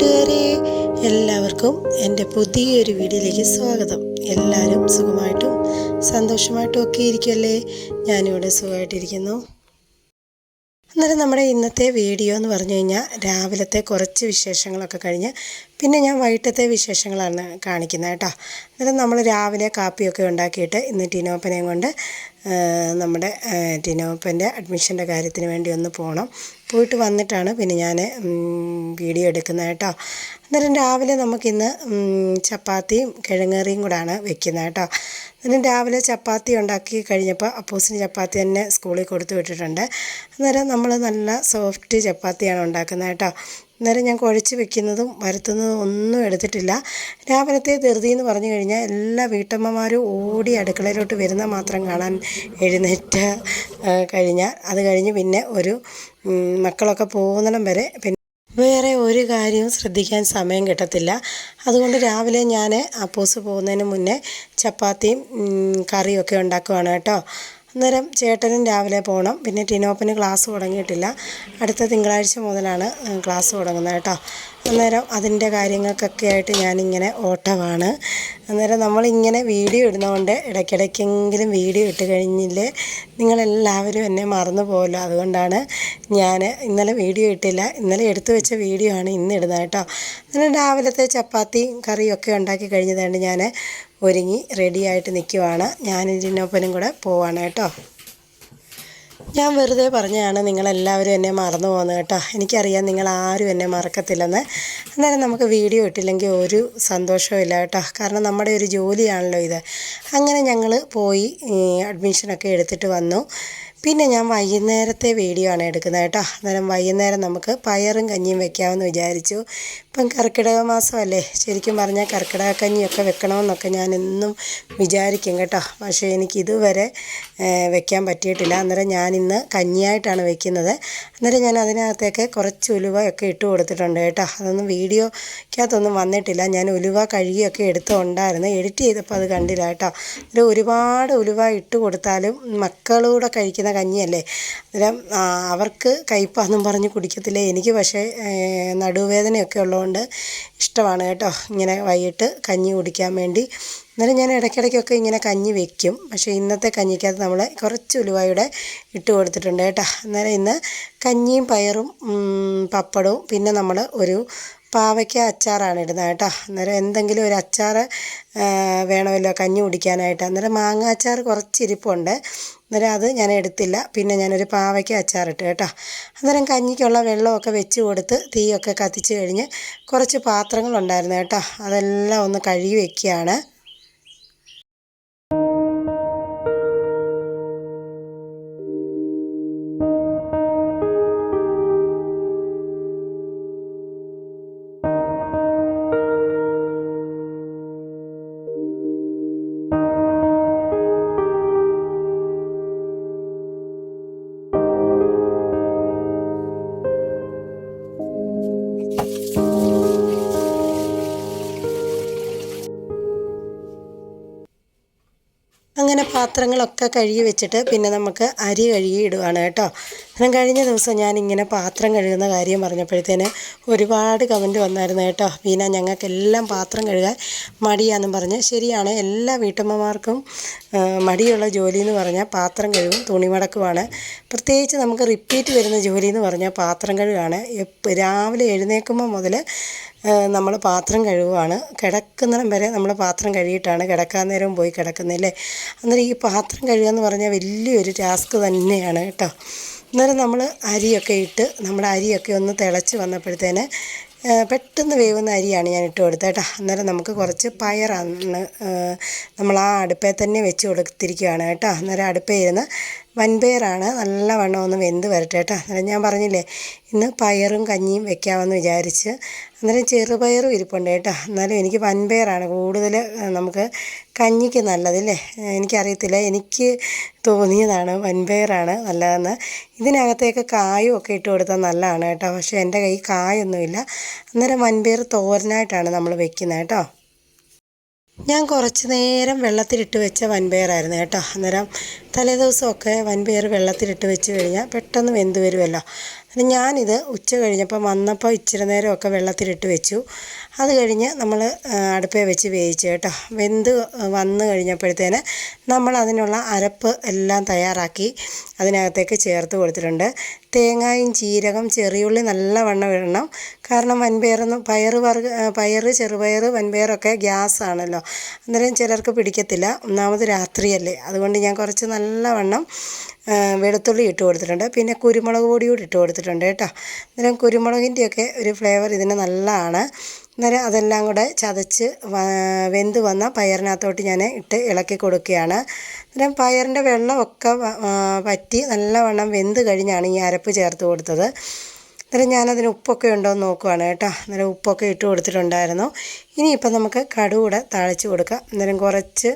കൂട്ടുകാരെ എല്ലാവർക്കും എന്റെ പുതിയൊരു വീഡിയോയിലേക്ക് സ്വാഗതം. എല്ലാവരും സുഖമായിട്ടും സന്തോഷമായിട്ടും ഒക്കെ ഇരിക്കുമല്ലേ ഞാനിവിടെ സുഖമായിട്ടിരിക്കുന്നു. അന്നേരം നമ്മുടെ ഇന്നത്തെ വീഡിയോ എന്ന് പറഞ്ഞു കഴിഞ്ഞാൽ രാവിലത്തെ കുറച്ച് വിശേഷങ്ങളൊക്കെ കഴിഞ്ഞ് പിന്നെ ഞാൻ വൈകിട്ടത്തെ വിശേഷങ്ങളാണ് കാണിക്കുന്നത് കേട്ടോ. അന്നേരം നമ്മൾ രാവിലെ കാപ്പിയൊക്കെ ഉണ്ടാക്കിയിട്ട് ഇന്ന് ടിനോപ്പനെയും കൊണ്ട് നമ്മുടെ ടിനോപ്പന്റെ അഡ്മിഷന്റെ കാര്യത്തിന് വേണ്ടി ഒന്ന് പോകണം പോയിട്ട് വന്നിട്ടാണ് പിന്നെ ഞാൻ വീഡിയോ എടുക്കുന്നത് കേട്ടോ. അന്നേരം രാവിലെ നമുക്കിന്ന് ചപ്പാത്തിയും കിഴങ്ങേറിയും കൂടാണ് വെക്കുന്നത് കേട്ടോ. അന്നേരം രാവിലെ ചപ്പാത്തി ഉണ്ടാക്കി കഴിഞ്ഞപ്പോൾ അപ്പൂസിന് ചപ്പാത്തി തന്നെ സ്കൂളിൽ കൊടുത്തു വിട്ടിട്ടുണ്ട്. അന്നേരം നമ്മൾ നല്ല സോഫ്റ്റ് ചപ്പാത്തിയാണ് ഉണ്ടാക്കുന്നത് കേട്ടോ. അന്നേരം ഞാൻ കുഴച്ച് വെക്കുന്നതും വരുത്തുന്നതും ഒന്നും എടുത്തിട്ടില്ല. രാവിലത്തെ ധൃതി എന്ന് പറഞ്ഞു കഴിഞ്ഞാൽ എല്ലാ വീട്ടമ്മമാരും ഓടി അടുക്കളയിലോട്ട് വരുന്ന മാത്രം കാണാൻ എഴുന്നേറ്റ് കഴിഞ്ഞാൽ അത് കഴിഞ്ഞ് പിന്നെ ഒരു മക്കളൊക്കെ പോകുന്നിടം വരെ പിന്നെ വേറെ ഒരു കാര്യവും ശ്രദ്ധിക്കാൻ സമയം കിട്ടത്തില്ല. അതുകൊണ്ട് രാവിലെ ഞാൻ അപ്പോസ് പോകുന്നതിന് മുന്നേ ചപ്പാത്തിയും കറിയും കറിയൊക്കെ ഉണ്ടാക്കുവാണ് കേട്ടോ. അന്നേരം ചേട്ടനും രാവിലെ പോകണം പിന്നെ ടിനോപ്പിന് ക്ലാസ് തുടങ്ങിയിട്ടില്ല. അടുത്ത തിങ്കളാഴ്ച മുതലാണ് ക്ലാസ് തുടങ്ങുന്നത് കേട്ടോ. അന്നേരം അതിന്റെ കാര്യങ്ങൾക്കൊക്കെ ആയിട്ട് ഞാനിങ്ങനെ ഓട്ടമാണ്. അന്നേരം നമ്മളിങ്ങനെ വീഡിയോ ഇടുന്നതുകൊണ്ട് ഇടയ്ക്കിടയ്ക്കെങ്കിലും വീഡിയോ ഇട്ട് കഴിഞ്ഞില്ലേ നിങ്ങളെല്ലാവരും എന്നെ മറന്നു പോകല്ലോ അതുകൊണ്ടാണ് ഞാൻ ഇന്നലെ വീഡിയോ ഇട്ടില്ല. ഇന്നലെ എടുത്തു വെച്ച വീഡിയോ ആണ് ഇന്ന് ഇടുന്നത് കേട്ടോ. അന്നേരം രാവിലത്തെ ചപ്പാത്തിയും കറിയും ഒക്കെ ഉണ്ടാക്കി കഴിഞ്ഞതുകൊണ്ട് ഞാൻ ഒരുങ്ങി റെഡിയായിട്ട് നിൽക്കുവാണ് ഞാൻ ഇതിനൊപ്പനും കൂടെ പോവാണ് കേട്ടോ. ഞാൻ വെറുതെ പറഞ്ഞതാണ് നിങ്ങളെല്ലാവരും എന്നെ മറന്നു പോകുന്നത് കേട്ടോ. എനിക്കറിയാം നിങ്ങൾ ആരും എന്നെ മറക്കത്തില്ലെന്ന്. അന്നേരം നമുക്ക് വീഡിയോ ഇട്ടില്ലെങ്കിൽ ഒരു സന്തോഷവും ഇല്ല കേട്ടോ. കാരണം നമ്മുടെ ഒരു ജോലിയാണല്ലോ ഇത്. അങ്ങനെ ഞങ്ങൾ പോയി അഡ്മിഷനൊക്കെ എടുത്തിട്ട് വന്നു. പിന്നെ ഞാൻ വൈകുന്നേരത്തെ വീഡിയോ ആണ് എടുക്കുന്നത് കേട്ടോ. അന്നേരം വൈകുന്നേരം നമുക്ക് പയറും കഞ്ഞിയും വെക്കാമെന്ന് വിചാരിച്ചു. ഇപ്പം കർക്കിടക മാസമല്ലേ. ശരിക്കും പറഞ്ഞാൽ കർക്കിടക കഞ്ഞിയൊക്കെ വെക്കണമെന്നൊക്കെ ഞാൻ എന്നും വിചാരിക്കും കേട്ടോ. പക്ഷേ എനിക്ക് ഇതുവരെ വെക്കാൻ പറ്റിയിട്ടില്ല. അന്നേരം ഞാനിന്ന് കഞ്ഞിയായിട്ടാണ് വെക്കുന്നത്. അന്നേരം ഞാൻ അതിനകത്തേക്ക് കുറച്ച് ഉലുവ ഒക്കെ ഇട്ട് കൊടുത്തിട്ടുണ്ട് കേട്ടോ. അതൊന്നും വീഡിയോക്കകത്തൊന്നും വന്നിട്ടില്ല. ഞാൻ ഉലുവ കഴുകിയൊക്കെ എടുത്തുണ്ടായിരുന്നു എഡിറ്റ് ചെയ്തപ്പോൾ അത് കണ്ടില്ല കേട്ടോ. അന്നേരം ഒരുപാട് ഉലുവ ഇട്ട് കൊടുത്താലും മക്കളൂടെ കഴിക്കുന്ന കഞ്ഞിയല്ലേ? അന്നേരം അവർക്ക് കയ്പാന്നും പറഞ്ഞ് കുടിക്കത്തില്ല? എനിക്ക് പക്ഷേ നടുവേദനയൊക്കെ ഉള്ളതുകൊണ്ട് ഇഷ്ടമാണ് കേട്ടോ. ഇങ്ങനെ വൈകിട്ട് കഞ്ഞി കുടിക്കാൻ വേണ്ടി. അന്നേരം ഞാൻ ഇടയ്ക്കിടയ്ക്കൊക്കെ ഇങ്ങനെ കഞ്ഞി വെക്കും. പക്ഷേ ഇന്നത്തെ കഞ്ഞിക്കകത്ത് നമ്മൾ കുറച്ച് ഉലുവായുടെ ഇട്ട് കൊടുത്തിട്ടുണ്ട് കേട്ടോ. അന്നേരം ഇന്ന് കഞ്ഞിയും പയറും പപ്പടവും പിന്നെ നമ്മൾ ഒരു പാവയ്ക്ക അച്ചാറാണ് ഇടുന്നത് കേട്ടോ. അന്നേരം എന്തെങ്കിലും ഒരു അച്ചാർ വേണമല്ലോ കഞ്ഞി കുടിക്കാനായിട്ട്. അന്നേരം മാങ്ങ അച്ചാർ കുറച്ച് ഇരിപ്പുണ്ട്. അന്നേരം അത് ഞാൻ എടുത്തില്ല. പിന്നെ ഞാനൊരു പാവയ്ക്ക അച്ചാറിട്ട് കേട്ടോ. അന്നേരം കഞ്ഞിക്കുള്ള വെള്ളമൊക്കെ വെച്ച് കൊടുത്ത് തീയൊക്കെ കത്തിച്ച് കഴിഞ്ഞ് കുറച്ച് പാത്രങ്ങളുണ്ടായിരുന്നു കേട്ടോ. അതെല്ലാം ഒന്ന് കഴുകി വെക്കുകയാണ്. പാത്രങ്ങളൊക്കെ കഴുകി വെച്ചിട്ട് പിന്നെ നമുക്ക് അരി കഴുകി ഇടുവാണ് കേട്ടോ. കാരണം കഴിഞ്ഞ ദിവസം ഞാനിങ്ങനെ പാത്രം കഴുകുന്ന കാര്യം പറഞ്ഞപ്പോഴത്തേന് ഒരുപാട് കമന്റ് വന്നായിരുന്നു കേട്ടോ. വീണ ഞങ്ങൾക്കെല്ലാം പാത്രം കഴുകാൻ മടിയാണെന്നും പറഞ്ഞ്. ശരിയാണ് എല്ലാ വീട്ടമ്മമാർക്കും മടിയുള്ള ജോലി എന്ന് പറഞ്ഞാൽ പാത്രം കഴുകും തുണി തുണിമടക്കുമാണ് പ്രത്യേകിച്ച് നമുക്ക് റിപ്പീറ്റ് വരുന്ന ജോലി എന്ന് പറഞ്ഞാൽ പാത്രം കഴുകാണ്. രാവിലെ എഴുന്നേൽക്കുമ്പോൾ മുതൽ നമ്മൾ പാത്രം കഴുകുവാണ്. കിടക്കുന്നിടം വരെ നമ്മൾ പാത്രം കഴുകിയിട്ടാണ് കിടക്കാൻ നേരം പോയി കിടക്കുന്നില്ലേ അന്നേരം ഈ പാത്രം കഴുകുക എന്ന് പറഞ്ഞാൽ വലിയൊരു ടാസ്ക് തന്നെയാണ് കേട്ടോ. അന്നേരം നമ്മൾ അരിയൊക്കെ ഇട്ട് നമ്മുടെ അരിയൊക്കെ ഒന്ന് തിളച്ച് വന്നപ്പോഴത്തേന് പെട്ടെന്ന് വേവുന്ന അരിയാണ് ഞാൻ ഇട്ട് കൊടുത്തത് കേട്ടോ. അന്നേരം നമുക്ക് കുറച്ച് പയറാണ് നമ്മൾ ആ അടുപ്പേ തന്നെ വെച്ച് കൊടുത്തിരിക്കുകയാണ് കേട്ടോ. അന്നേരം അടുപ്പേ ഇരുന്ന് വൻപയറാണ്. നല്ലവണ്ണം ഒന്ന് വെന്ത് വരട്ടെ കേട്ടോ. അന്നേരം ഞാൻ പറഞ്ഞില്ലേ ഇന്ന് പയറും കഞ്ഞിയും വെക്കാമെന്ന് വിചാരിച്ച്. അന്നേരം ചെറുപയറും ഇരിപ്പുണ്ട് കേട്ടോ. എന്നാലും എനിക്ക് വൻപയറാണ് കൂടുതൽ നമുക്ക് കഞ്ഞിക്ക് നല്ലതല്ലേ എനിക്കറിയത്തില്ല. എനിക്ക് തോന്നിയതാണ് വൻപയറാണ് നല്ലതെന്ന്. ഇതിനകത്തേക്ക് കായും ഒക്കെ ഇട്ട് കൊടുത്താൽ നല്ലതാണ് കേട്ടോ. പക്ഷേ എന്റെ കയ്യിൽ കായൊന്നുമില്ല. അന്നേരം വൻപയർ തോരനായിട്ടാണ് നമ്മൾ വെക്കുന്നത് കേട്ടോ. ഞാൻ കുറച്ച് നേരം വെള്ളത്തിലിട്ട് വെച്ച വൻപയറായിരുന്നു കേട്ടോ. അന്നേരം തലേ ദിവസമൊക്കെ വൻപയർ വെള്ളത്തിലിട്ട് വെച്ച് കഴിഞ്ഞാൽ പെട്ടെന്ന് വെന്ത് വരുമല്ലോ. അത് ഞാനിത് ഉച്ച കഴിഞ്ഞപ്പോൾ വന്നപ്പോൾ ഇച്ചിരി നേരമൊക്കെ വെള്ളത്തിലിട്ട് വെച്ചു. അത് കഴിഞ്ഞ് നമ്മൾ അടുപ്പേ വെച്ച് വേവിച്ചു കേട്ടോ. വെന്ത് വന്ന് കഴിഞ്ഞപ്പോഴത്തേന് നമ്മൾ അതിനുള്ള അരപ്പ് എല്ലാം തയ്യാറാക്കി അതിനകത്തേക്ക് ചേർത്ത് കൊടുത്തിട്ടുണ്ട്. തേങ്ങായും ജീരകം ചെറിയുള്ളി നല്ലവണ്ണം ഇടണം. കാരണം വൻപയറൊന്നും പയർ വർഗ പയർ ചെറുപയർ വൻപയറൊക്കെ ഗ്യാസ് ആണല്ലോ അന്നേരം ചിലർക്ക് പിടിക്കത്തില്ല. ഒന്നാമത് രാത്രിയല്ലേ. അതുകൊണ്ട് ഞാൻ കുറച്ച് നല്ലവണ്ണം വെളുത്തുള്ളി ഇട്ട് കൊടുത്തിട്ടുണ്ട്. പിന്നെ കുരുമുളക് പൊടി കൂടി ഇട്ട് കൊടുത്തിട്ടുണ്ട് കേട്ടോ. അന്നേരം കുരുമുളകിന്റെയൊക്കെ ഒരു ഫ്ലേവർ ഇതിന് നല്ലതാണ്. അന്നേരം അതെല്ലാം കൂടെ ചതച്ച് വെന്ത് വന്ന പയറിനകത്തോട്ട് ഞാൻ ഇട്ട് ഇളക്കി കൊടുക്കുകയാണ്. അന്നേരം പയറിന്റെ വെള്ളമൊക്കെ പറ്റി നല്ലവണ്ണം വെന്ത് കഴിഞ്ഞാണ് ഈ അരപ്പ് ചേർത്ത് കൊടുത്തത്. അന്നേരം ഞാനതിന് ഉപ്പൊക്കെ ഉണ്ടോ എന്ന് നോക്കുവാണ് കേട്ടോ. അന്നേരം ഉപ്പൊക്കെ ഇട്ട് കൊടുത്തിട്ടുണ്ടായിരുന്നു. ഇനിയിപ്പം നമുക്ക് കടുകൂടെ താളിച്ച് കൊടുക്കാം. അന്നേരം കുറച്ച്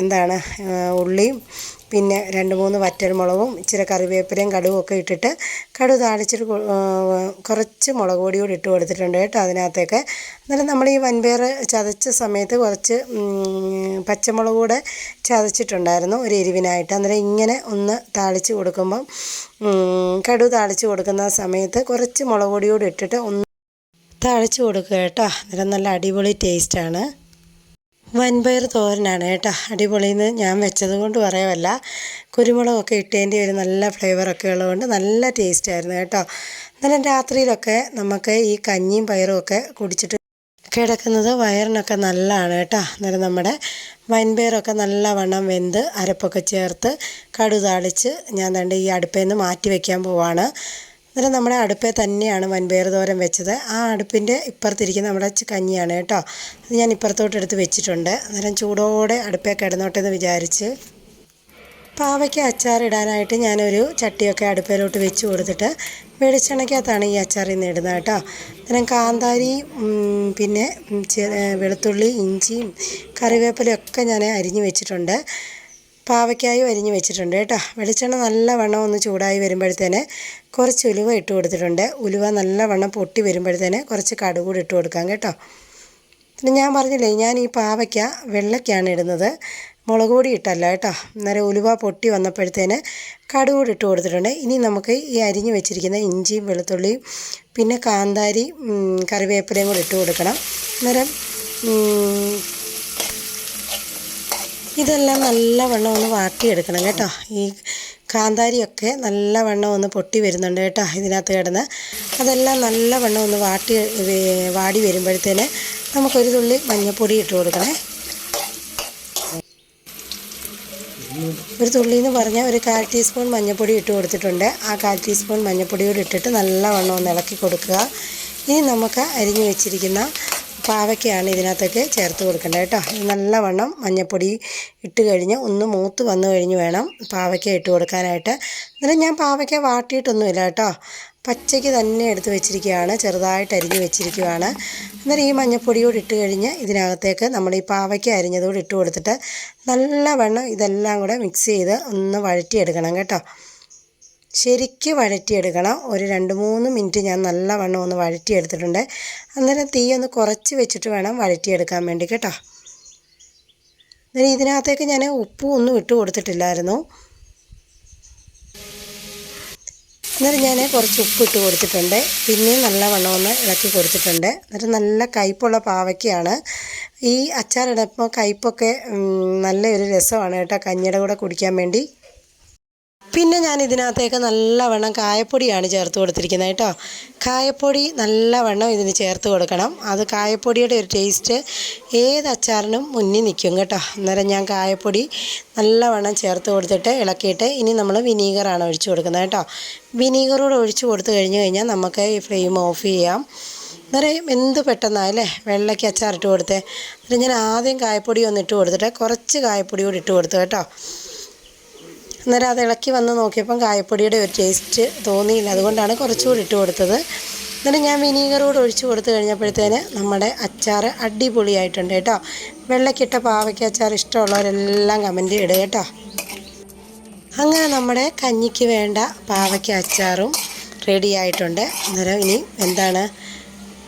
എന്താണ് ഉള്ളിയും പിന്നെ രണ്ട് മൂന്ന് വറ്റൽമുളകും ഇച്ചിരി കറിവേപ്പിലയും കടുകും ഒക്കെ ഇട്ടിട്ട് കടു താളിച്ചിട്ട് കുറച്ച് മുളക് പൊടി കൂടി ഇട്ട് കൊടുത്തിട്ടുണ്ട് കേട്ടോ അതിനകത്തേക്ക്. അന്നേരം നമ്മൾ ഈ വൻപയർ ചതച്ച സമയത്ത് കുറച്ച് പച്ചമുളക് കൂടെ ചതച്ചിട്ടുണ്ടായിരുന്നു ഒരു എരിവിനായിട്ട്. അന്നേരം ഇങ്ങനെ ഒന്ന് താളിച്ച് കൊടുക്കുമ്പം കടു താളിച്ച് കൊടുക്കുന്ന സമയത്ത് കുറച്ച് മുളക് പൊടി കൂടി ഇട്ടിട്ട് ഒന്ന് താളിച്ച് കൊടുക്കുക കേട്ടോ. അന്നേരം നല്ല അടിപൊളി ടേസ്റ്റാണ് വൻപയർ തോരനാണ് കേട്ടോ. അടിപൊളിയെന്ന് ഞാൻ വെച്ചത് കൊണ്ട് പറയുമല്ല കുരുമുളകൊക്കെ ഇട്ടതിന്റെ ഒരു നല്ല ഫ്ലേവറൊക്കെ ഉള്ളതുകൊണ്ട് നല്ല ടേസ്റ്റ് ആയിരുന്നു കേട്ടോ. എന്നാലും രാത്രിയിലൊക്കെ നമുക്ക് ഈ കഞ്ഞിയും പയറും ഒക്കെ കുടിച്ചിട്ട് കിടക്കുന്നത് വയറിനൊക്കെ നല്ലതാണ് കേട്ടോ. അന്നേരം നമ്മുടെ വൻപയറൊക്കെ നല്ലവണ്ണം വെന്ത് അരപ്പൊക്കെ ചേർത്ത് കടുതാളിച്ച് ഞാൻ തണ്ട് ഈ അടുപ്പേന്ന് മാറ്റി വയ്ക്കാൻ പോവാണ്. അന്നേരം നമ്മുടെ അടുപ്പേ തന്നെയാണ് വൻപയർ തോരൻ വെച്ചത്. ആ അടുപ്പിന്റെ ഇപ്പുറത്തിരിക്കുന്ന നമ്മുടെ കഞ്ഞിയാണ് കേട്ടോ. അത് ഞാൻ ഇപ്പുറത്തോട്ട് എടുത്ത് വെച്ചിട്ടുണ്ട്. അന്നേരം ചൂടോടെ അടുപ്പേ കിടന്നോട്ടെ എന്ന് വിചാരിച്ച് പാവയ്ക്ക് അച്ചാറിടാനായിട്ട് ഞാനൊരു ചട്ടിയൊക്കെ അടുപ്പിലോട്ട് വെച്ച് കൊടുത്തിട്ട് വെളിച്ചെണ്ണയ്ക്കകത്താണ് ഈ അച്ചാർ ഇന്ന് ഇടുന്നത് കേട്ടോ. അന്നേരം കാന്താരി പിന്നെ വെളുത്തുള്ളി ഇഞ്ചിയും കറിവേപ്പിലയൊക്കെ ഞാൻ അരിഞ്ഞ് വെച്ചിട്ടുണ്ട്. പാവയ്ക്കായും അരിഞ്ഞ് വെച്ചിട്ടുണ്ട് കേട്ടോ. വെളിച്ചെണ്ണ നല്ലവണ്ണം ഒന്ന് ചൂടായി വരുമ്പോഴത്തേന് കുറച്ച് ഉലുവ ഇട്ട് കൊടുത്തിട്ടുണ്ട്. ഉലുവ നല്ലവണ്ണം പൊട്ടി വരുമ്പോഴത്തേന് കുറച്ച് കടുക് കൂടി ഇട്ട് കൊടുക്കാം കേട്ടോ. പിന്നെ ഞാൻ പറഞ്ഞില്ലേ ഞാൻ ഈ പാവയ്ക്ക വെള്ളയ്ക്കാണ് ഇടുന്നത്. മുളക് പൊടി ഇട്ടല്ല കേട്ടോ. അന്നേരം ഉലുവ പൊട്ടി വന്നപ്പോഴത്തേന് കടുക് കൂടി ഇട്ട് കൊടുത്തിട്ടുണ്ട്. ഇനി നമുക്ക് ഈ അരിഞ്ഞ് വെച്ചിരിക്കുന്ന ഇഞ്ചിയും വെളുത്തുള്ളിയും പിന്നെ കാന്താരി കറിവേപ്പിലയും കൂടി ഇട്ട് കൊടുക്കണം. അന്നേരം ഇതെല്ലാം നല്ല നല്ലവണ്ണം ഒന്ന് വാട്ടിയെടുക്കണം കേട്ടോ. ഈ കാന്താരിയൊക്കെ നല്ലവണ്ണം ഒന്ന് പൊട്ടി വരുന്നുണ്ട് കേട്ടോ ഇതിനകത്ത് കിടന്ന്. അതെല്ലാം നല്ലവണ്ണം ഒന്ന് വാട്ടി വാടി വരുമ്പോഴത്തേന് നമുക്കൊരു തുള്ളി മഞ്ഞൾപ്പൊടി ഇട്ട് കൊടുക്കണേ. ഒരു തുള്ളി എന്ന് പറഞ്ഞാൽ ഒരു കാൽ ടീസ്പൂൺ മഞ്ഞൾപ്പൊടി ഇട്ട് കൊടുത്തിട്ടുണ്ട്. ആ കാൽ ടീസ്പൂൺ മഞ്ഞൾപ്പൊടിയോട് ഇട്ടിട്ട് ഇട്ടിട്ട് നല്ലവണ്ണം ഒന്ന് ഇളക്കി കൊടുക്കുക. ഇനി നമുക്ക് അരിഞ്ഞു വെച്ചിരിക്കുന്ന പാവയ്ക്കാണ് ഇതിനകത്തേക്ക് ചേർത്ത് കൊടുക്കേണ്ടത് കേട്ടോ. നല്ലവണ്ണം മഞ്ഞൾപ്പൊടി ഇട്ട് കഴിഞ്ഞ് ഒന്ന് മൂത്ത് വന്നു കഴിഞ്ഞ് വേണം പാവയ്ക്ക ഇട്ട് കൊടുക്കാനായിട്ട്. എന്നാലും ഞാൻ പാവയ്ക്ക വാട്ടിയിട്ടൊന്നുമില്ല കേട്ടോ. പച്ചയ്ക്ക് തന്നെ എടുത്ത് വെച്ചിരിക്കുകയാണ് ചെറുതായിട്ട് അരിഞ്ഞ് വെച്ചിരിക്കുകയാണ്. അന്നേരം ഈ മഞ്ഞപ്പൊടിയോട് ഇട്ട് കഴിഞ്ഞ് ഇതിനകത്തേക്ക് നമ്മൾ ഈ പാവയ്ക്ക അരിഞ്ഞതോട് ഇട്ട് കൊടുത്തിട്ട് നല്ലവണ്ണം ഇതെല്ലാം കൂടെ മിക്സ് ചെയ്ത് ഒന്ന് വഴറ്റിയെടുക്കണം കേട്ടോ. ശരിക്ക് വഴറ്റിയെടുക്കണം. ഒരു രണ്ട് മൂന്ന് മിനിറ്റ് ഞാൻ നല്ലവണ്ണം ഒന്ന് വഴറ്റിയെടുത്തിട്ടുണ്ട്. അന്നേരം തീ ഒന്ന് കുറച്ച് വെച്ചിട്ട് വേണം വഴറ്റിയെടുക്കാൻ വേണ്ടി കേട്ടോ. അന്നേരം ഇതിനകത്തേക്ക് ഞാൻ ഉപ്പും ഒന്നും ഇട്ട് കൊടുത്തിട്ടില്ലായിരുന്നു. അന്നേരം ഞാൻ കുറച്ച് ഉപ്പ് ഇട്ട് കൊടുത്തിട്ടുണ്ട്. പിന്നെയും നല്ലവണ്ണം ഒന്ന് ഇളക്കി കൊടുത്തിട്ടുണ്ട്. എന്നിട്ട് നല്ല കയ്പുള്ള പാവയ്ക്കാണ്. ഈ അച്ചാറിടുമ്പോൾ കയ്പൊക്കെ നല്ലൊരു രസമാണ് കേട്ടോ. കഞ്ഞിയുടെ കൂടെ കുടിക്കാൻ വേണ്ടി. പിന്നെ ഞാൻ ഇതിനകത്തേക്ക് നല്ലവണ്ണം കായപ്പൊടിയാണ് ചേർത്ത് കൊടുത്തിരിക്കുന്നത് കേട്ടോ. കായപ്പൊടി നല്ലവണ്ണം ഇതിന് ചേർത്ത് കൊടുക്കണം. അത് കായപ്പൊടിയുടെ ഒരു ടേസ്റ്റ് ഏത് അച്ചാറിനും മുന്നിൽ നിൽക്കും കേട്ടോ. അന്നേരം ഞാൻ കായപ്പൊടി നല്ലവണ്ണം ചേർത്ത് കൊടുത്തിട്ട് ഇളക്കിയിട്ട് ഇനി നമ്മൾ വിനീഗറാണ് ഒഴിച്ച് കൊടുക്കുന്നത് കേട്ടോ. വിനീഗറോട് ഒഴിച്ചു കൊടുത്തു കഴിഞ്ഞ് കഴിഞ്ഞാൽ നമുക്ക് ഈ ഫ്ലെയിം ഓഫ് ചെയ്യാം. അന്നേരം എന്ത് പെട്ടെന്നായല്ലേ വെള്ളയ്ക്ക് അച്ചാറിട്ട് കൊടുത്തേ. അന്നേരം ഞാൻ ആദ്യം കായപ്പൊടി ഒന്ന് ഇട്ട് കൊടുത്തിട്ട് കുറച്ച് കായപ്പൊടി കൂടി ഇട്ട് കൊടുത്തു കേട്ടോ. അന്നേരം അത് ഇളക്കി വന്ന് നോക്കിയപ്പം കായപ്പൊടിയുടെ ഒരു ടേസ്റ്റ് തോന്നിയില്ല. അതുകൊണ്ടാണ് കുറച്ചുകൂടി ഇട്ട് കൊടുത്തത്. എന്നിട്ട് ഞാൻ വിനീഗറോട് ഒഴിച്ചു കൊടുത്തു കഴിഞ്ഞപ്പോഴത്തേന് നമ്മുടെ അച്ചാർ അടിപൊളിയായിട്ടുണ്ട് കേട്ടോ. വെള്ളക്കിട്ട പാവയ്ക്ക അച്ചാർ ഇഷ്ടമുള്ളവരെല്ലാം കമന്റ് ഇടുക കേട്ടോ. അങ്ങനെ നമ്മുടെ കഞ്ഞിക്ക് വേണ്ട പാവയ്ക്ക അച്ചാറും റെഡി ആയിട്ടുണ്ട്. അന്നേരം ഇനി എന്താണ്?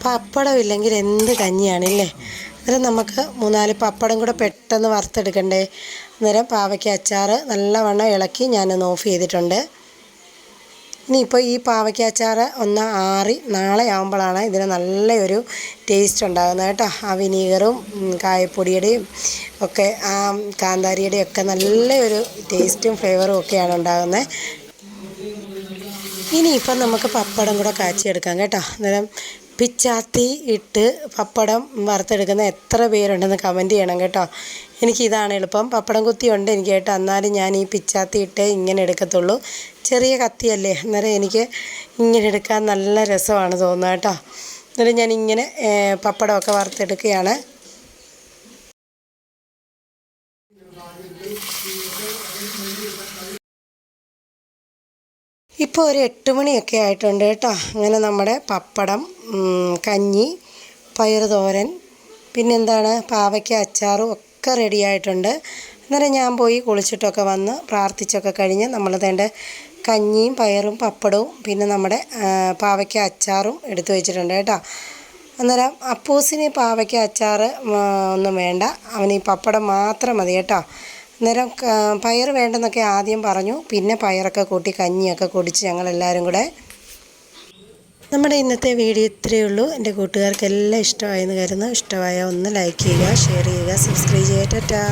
പപ്പടം ഇല്ലെങ്കിൽ എന്ത് കഞ്ഞിയാണില്ലേ? അന്നേരം നമുക്ക് മൂന്നാൽ പപ്പടം കൂടെ പെട്ടെന്ന് വറുത്തെടുക്കണ്ടേ? അന്നേരം പാവയ്ക്ക അച്ചാർ നല്ലവണ്ണം ഇളക്കി ഞാനൊന്ന് ഓഫ് ചെയ്തിട്ടുണ്ട്. ഇനിയിപ്പോൾ ഈ പാവയ്ക്ക അച്ചാർ ഒന്ന് ആറി നാളെ ആകുമ്പോഴാണ് ഇതിന് നല്ലൊരു ടേസ്റ്റ് ഉണ്ടാകുന്നത് കേട്ടോ. ആ വിനീഗറും കായപ്പൊടിയുടെയും ഒക്കെ ആ കാന്താരിയുടെയും ഒക്കെ നല്ലൊരു ടേസ്റ്റും ഫ്ലേവറും ഒക്കെയാണ് ഉണ്ടാകുന്നത്. ഇനിയിപ്പം നമുക്ക് പപ്പടം കൂടെ കാച്ചിയെടുക്കാം കേട്ടോ. അന്നേരം പിച്ചാത്തി ഇട്ട് പപ്പടം വറുത്തെടുക്കുന്ന എത്ര പേരുണ്ടെന്ന് കമന്റ് ചെയ്യണം കേട്ടോ. എനിക്കിതാണ് എളുപ്പം. പപ്പടം കുത്തിയുണ്ട്. എനിക്ക് കേട്ടോ. എന്നാലും ഞാൻ ഈ പിച്ചാത്തി ഇട്ട് ഇങ്ങനെ എടുക്കത്തുള്ളൂ. ചെറിയ കത്തിയല്ലേ? അന്നേരം എനിക്ക് ഇങ്ങനെ എടുക്കാൻ നല്ല രസമാണ് തോന്നുന്നത് കേട്ടോ. എന്നിട്ട് ഞാൻ ഇങ്ങനെ പപ്പടമൊക്കെ വറുത്തെടുക്കുകയാണ്. ഇപ്പോൾ ഒരു എട്ട് മണിയൊക്കെ ആയിട്ടുണ്ട് കേട്ടോ. അങ്ങനെ നമ്മുടെ പപ്പടം കഞ്ഞി പയർ തോരൻ പിന്നെന്താണ് പാവയ്ക്ക അച്ചാറും ഒക്കെ റെഡി ആയിട്ടുണ്ട്. അന്നേരം ഞാൻ പോയി കുളിച്ചിട്ടൊക്കെ വന്ന് പ്രാർത്ഥിച്ചൊക്കെ കഴിഞ്ഞ് നമ്മൾ തേണ്ട കഞ്ഞിയും പയറും പപ്പടവും പിന്നെ നമ്മുടെ പാവയ്ക്ക അച്ചാറും എടുത്തു വെച്ചിട്ടുണ്ട് കേട്ടോ. അന്നേരം അപ്പൂസിന് പാവയ്ക്ക അച്ചാർ ഒന്നും വേണ്ട. അവന് ഈ പപ്പടം മാത്രം മതി കേട്ടോ. അന്നേരം പയർ വേണ്ടെന്നൊക്കെ ആദ്യം പറഞ്ഞു. പിന്നെ പയറൊക്കെ കൂട്ടി കഞ്ഞിയൊക്കെ കുടിച്ച് ഞങ്ങളെല്ലാവരും കൂടെ. നമ്മുടെ ഇന്നത്തെ വീഡിയോ ഇത്രയേ ഉള്ളൂ. എന്റെ കൂട്ടുകാർക്കെല്ലാം ഇഷ്ടമായെന്ന് കരുതുന്നു. ഇഷ്ടമായ ഒന്ന് ലൈക്ക് ചെയ്യുക ഷെയർ ചെയ്യുക സബ്സ്ക്രൈബ് ചെയ്യുക. ടാറ്റാ.